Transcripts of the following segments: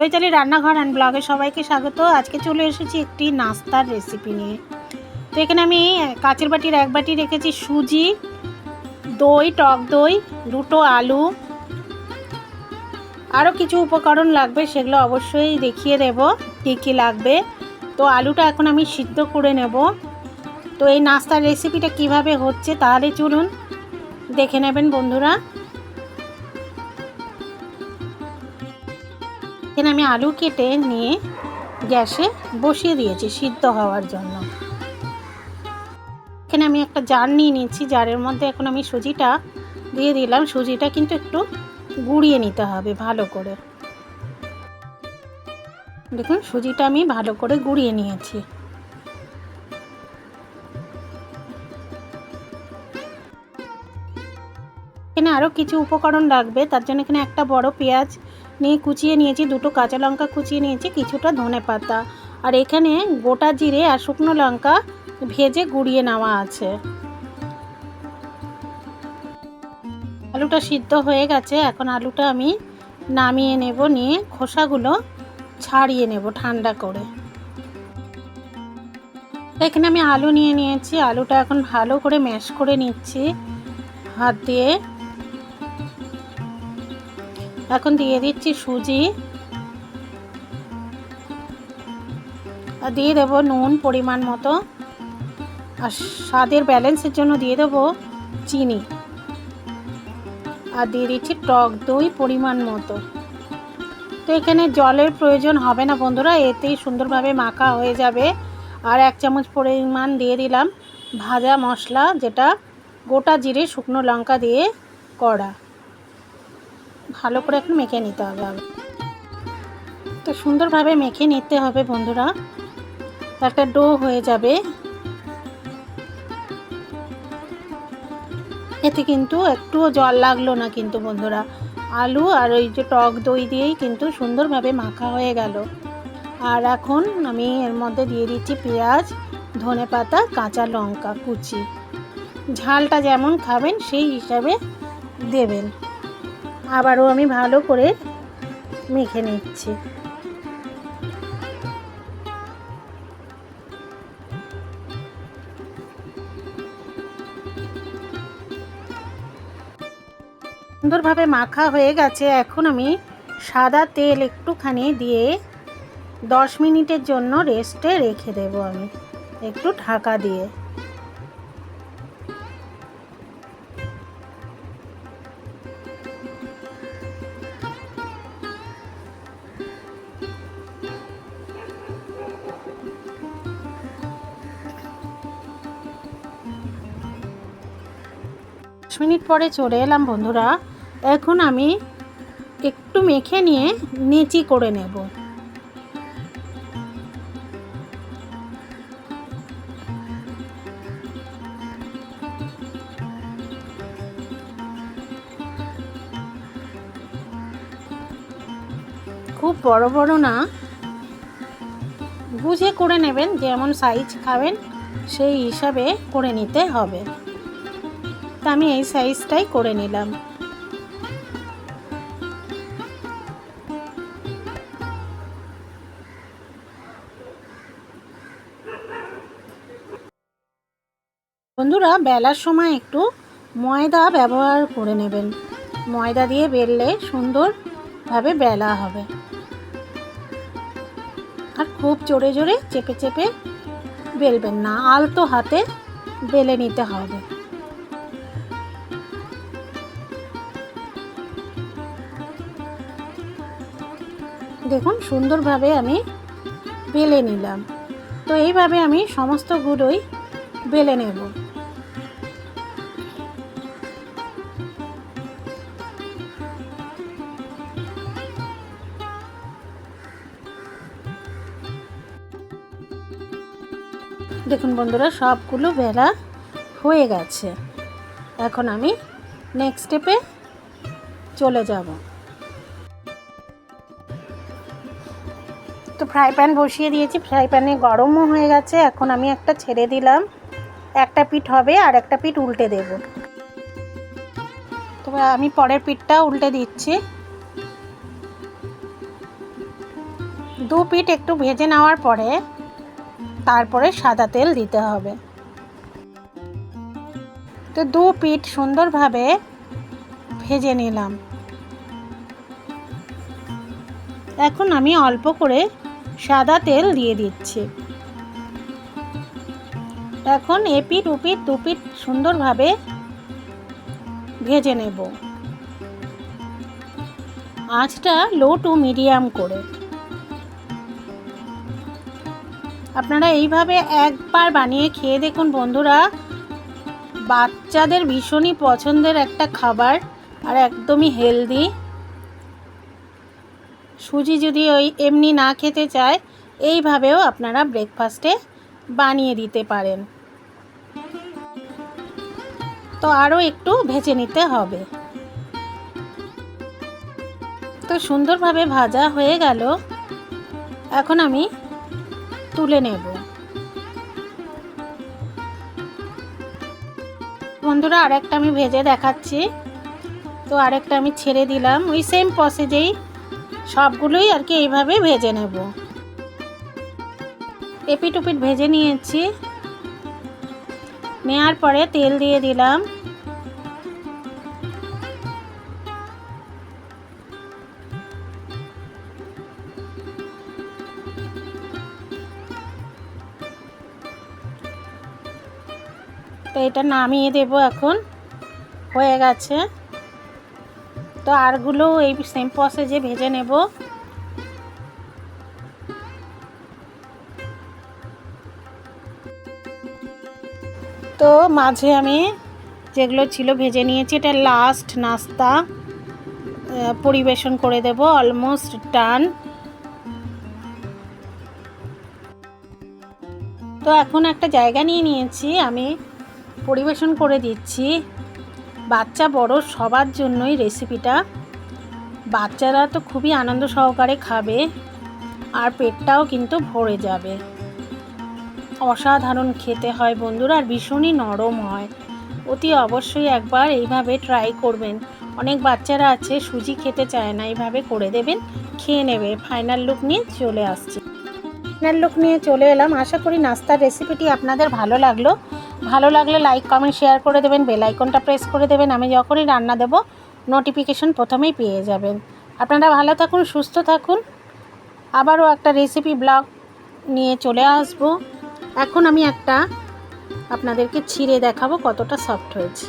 চৈতালি রান্নাঘর অ্যান্ড ব্লগে সবাইকে স্বাগত। আজকে চলে এসেছি একটি নাস্তার রেসিপি নিয়ে। তো এখানে আমি কাঁচের বাটির এক বাটি রেখেছি সুজি, দই, টক দই, দুটো আলু। আরও কিছু উপকরণ লাগবে সেগুলো অবশ্যই দেখিয়ে দেব কী কী লাগবে। তো আলুটা এখন আমি সিদ্ধ করে নেব। তো এই নাস্তার রেসিপিটা কীভাবে হচ্ছে তাহলে চলুন দেখে নেবেন বন্ধুরা। এখানে আমি আলু কেটে নিয়ে গ্যাসে বসিয়ে দিয়েছি সিদ্ধ হওয়ার জন্য। এখানে আমি একটা জার নিয়ে নিয়েছি, জারের মধ্যে এখন আমি সুজিটা দিয়ে দিলাম। সুজিটা কিন্তু একটু গুঁড়িয়ে নিতে হবে ভালো করে। দেখুন, সুজিটা আমি ভালো করে গুঁড়িয়ে নিয়েছি। এখানে আরও কিছু উপকরণ লাগবে, তার জন্য এখানে একটা বড় পেঁয়াজ নিয়ে কুচিয়ে নিয়েছি, দুটো কাঁচা লঙ্কা কুচিয়ে নিয়েছি, কিছুটা ধনে পাতা। আর এখানে গোটা জিরে আর শুকনো লঙ্কা ভেজে গুঁড়িয়ে নেওয়া আছে। আলুটা সিদ্ধ হয়ে গেছে, এখন আলুটা আমি নামিয়ে নেব, নিয়ে খোসাগুলো ছাড়িয়ে নেব ঠান্ডা করে। এখানে আমি আলু নিয়ে নিয়েছি, আলুটা এখন ভালো করে ম্যাশ করে নিচ্ছি। হাত দিয়ে এখন দিয়ে দিচ্ছি সুজি। আর দিয়ে দেবো নুন পরিমাণ মতো। আর স্বাদের ব্যালেন্সের জন্য দিয়ে দেবো চিনি। আর দিয়ে দিচ্ছি টক দই পরিমাণ মতো। তো এখানে জলের প্রয়োজন হবে না বন্ধুরা, এতেই সুন্দরভাবে মাখা হয়ে যাবে। আর এক চামচ পরিমাণ দিয়ে দিলাম ভাজা মশলা, যেটা গোটা জিরে শুকনো লঙ্কা দিয়ে করা। ভালো করে এখন মেখে নিতে হবে তো সুন্দরভাবে মেখে নিতে হবে বন্ধুরা। একটা ডো হয়ে যাবে। এতে কিন্তু একটুও জল লাগল না কিন্তু বন্ধুরা। আলু আর ওই যে টক দই দিয়েই কিন্তু সুন্দরভাবে মাখা হয়ে গেল। আর এখন আমি এর মধ্যে দিয়ে দিচ্ছি পেঁয়াজ, ধনে পাতা, কাঁচা লঙ্কা কুচি। ঝালটা যেমন খাবেন সেই হিসাবে দেবেন। আবারও আমি ভালো করে মেখে নিচ্ছি। সুন্দরভাবে মাখা হয়ে গেছে। এখন আমি সাদা তেল একটুখানি দিয়ে দশ মিনিটের জন্য রেস্টে রেখে দেব আমি। একটু ঢাকা দিয়ে। মিনিট পরে চলে এলাম বন্ধুরা। এখন আমি একটু মেখে নিয়ে নেচি করে নেব। খুব বড় বড় না। বুঝে করে নেবেন যেমন সাইজ খাবেন, সেই হিসাবে করে নিতে হবে। তা আমি এই সাইজটাই করে নিলাম। বন্ধুরা, বেলার সময় একটু ময়দা ব্যবহার করে নেবেন। ময়দা দিয়ে বেললে সুন্দরভাবে বেলা হবে। আর খুব জোরে জোরে চেপে চেপে বেলবেন না, আলতো হাতে বেলে নিতে হবে। দেখুন, সুন্দরভাবে আমি বেলে নিলাম। তো এইভাবে আমি সমস্তগুলোই বেলে নেব। দেখুন বন্ধুরা, সবগুলো বেলা হয়ে গেছে। এখন আমি নেক্সট স্টেপে চলে যাব। তো ফ্রাই প্যান বসিয়ে দিয়েছি। ফ্রাই প্যানে গরমও হয়ে গেছে, এখন আমি একটা ছেড়ে দিলাম। একটা পিঠ হবে আর একটা পিঠ উল্টে দেব। তো আমি পরের পিঠটা উল্টে দিচ্ছি। দু পিঠ একটু ভেজে নেওয়ার পরে তারপরে সাদা তেল দিতে হবে। তো দু পিঠ সুন্দরভাবে ভেজে নিলাম। এখন আমি অল্প করে সাদা তেল দিয়ে দিচ্ছি। এখন এপিট উপিট দুপিট সুন্দরভাবে ভেজে নেব। আঁচটা লো টু মিডিয়াম করে। আপনারা এইভাবে একবার বানিয়ে খেয়ে দেখুন বন্ধুরা। বাচ্চাদের ভীষণই পছন্দের একটা খাবার আর একদমই হেলদি সুজি যদি ওই এমনি না খেতে চায়, এইভাবেও আপনারা ব্রেকফাস্টে বানিয়ে দিতে পারেন। তো আরও একটু ভেজে নিতে হবে। তো সুন্দরভাবে ভাজা হয়ে গেল। এখন আমি তুলে নেব। বন্ধুরা, আরেকটা আমি ভেজে দেখাচ্ছি। তো আরেকটা আমি ছেড়ে দিলাম। ওই সেম প্রসেজেই সবগুলোই আর কি এইভাবে ভেজে নেব। এপিট উপিট ভেজে নিয়েছি। নেওয়ার পরে তেল দিয়ে দিলাম। তো এটা নামিয়ে দেব এখন। হয়ে গেছে। তো আরগুলো এই সেম প্রসেসে ভেজে নেব। তো মাঝে আমি যেগুলো ছিল ভেজে নিয়েছি, এটা লাস্ট নাস্তা পরিবেশন করে দেব অলমোস্ট ডান তো এখন একটা জায়গা নিয়ে নিয়েছি, আমি পরিবেশন করে দিচ্ছি। বাচ্চা বড় সবার জন্যই রেসিপিটা বাচ্চারা তো খুবই আনন্দ সহকারে খাবে আর পেটটাও কিন্তু ভরে যাবে। অসাধারণ খেতে হয় বন্ধুরা, আর ভীষণই নরম হয়। অতি অবশ্যই একবার এইভাবে ট্রাই করবেন। অনেক বাচ্চারা আছে, সুজি খেতে চায় না, এইভাবে করে দেবেন, খেয়ে নেবে। ফাইনাল লুক নিয়ে চলে আসছি। ফাইনাল লুক নিয়ে চলে এলাম। আশা করি নাস্তার রেসিপিটি আপনাদের ভালো লাগল। ভালো লাগলে লাইক কমেন্ট শেয়ার করে দেবেন বেল আইকনটা প্রেস করে দেবেন, আমি যখনই রান্না দেব নোটিফিকেশন প্রথমেই পেয়ে যাবেন। আপনারা ভালো থাকুন, সুস্থ থাকুন। আবারও একটা রেসিপি ব্লগ নিয়ে চলে আসব। এখন আমি একটা আপনাদেরকে ছিঁড়ে দেখাবো কতটা সফট হয়েছে।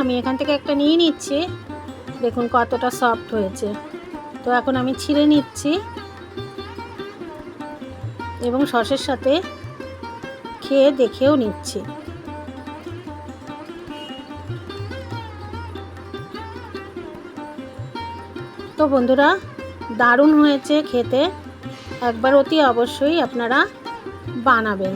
আমি এখান থেকে একটা নিয়ে নিচ্ছি। দেখুন কতটা সফট হয়েছে। তো এখন আমি ছিঁড়ে নিচ্ছি। এবং সসের সাথে খেয়ে দেখেও নিচ্ছি। তো বন্ধুরা দারুণ হয়েছে খেতে। একবার অতি অবশ্যই আপনারা বানাবেন।